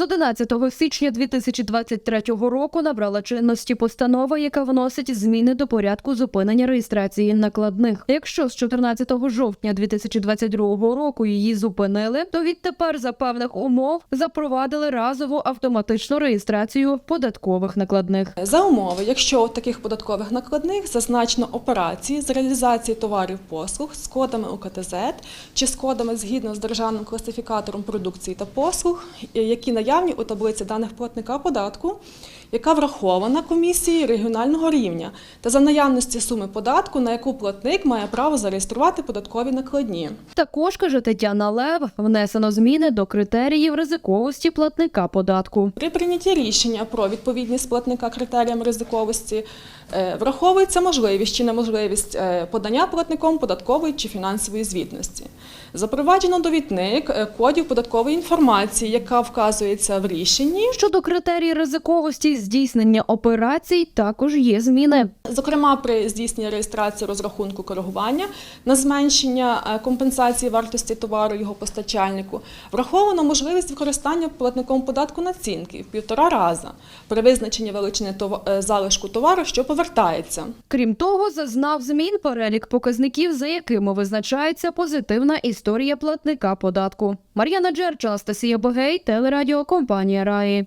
З 11 січня 2023 року набрала чинності постанова, яка вносить зміни до порядку зупинення реєстрації накладних. Якщо з 14 жовтня 2022 року її зупинили, то відтепер за певних умов запровадили разову автоматичну реєстрацію податкових накладних. За умови, якщо у таких податкових накладних зазначено операції з реалізації товарів послуг з кодами УКТЗ чи з кодами згідно з державним класифікатором продукції та послуг, е, які наявні у таблиці даних платника податку, яка врахована комісією регіонального рівня, та за наявності суми податку, на яку платник має право зареєструвати податкові накладні. Також каже Тетяна Лев, внесено зміни до критеріїв ризиковості платника податку. При прийнятті рішення про відповідність платника критеріям ризиковості е, враховується можливість чи неможливість е, подання платником податкової чи фінансової звітності. Запроваджено довідник е, кодів податкової інформації, яка вказується в рішенні. Щодо критерій ризиковості здійснення операцій, також є зміни. Зокрема, при здійсненні реєстрації розрахунку коригування на зменшення е, компенсації вартості товару його постачальнику враховано можливість використання платником податку націнки в півтора раза при визначенні величини е, залишку товару, що повертається. Крім того, зазнав змін перелік показників, за якими визначається позитивна історія платника податку. Мар'яна Джерч, Анастасія Богей, телерадіокомпанія Раї.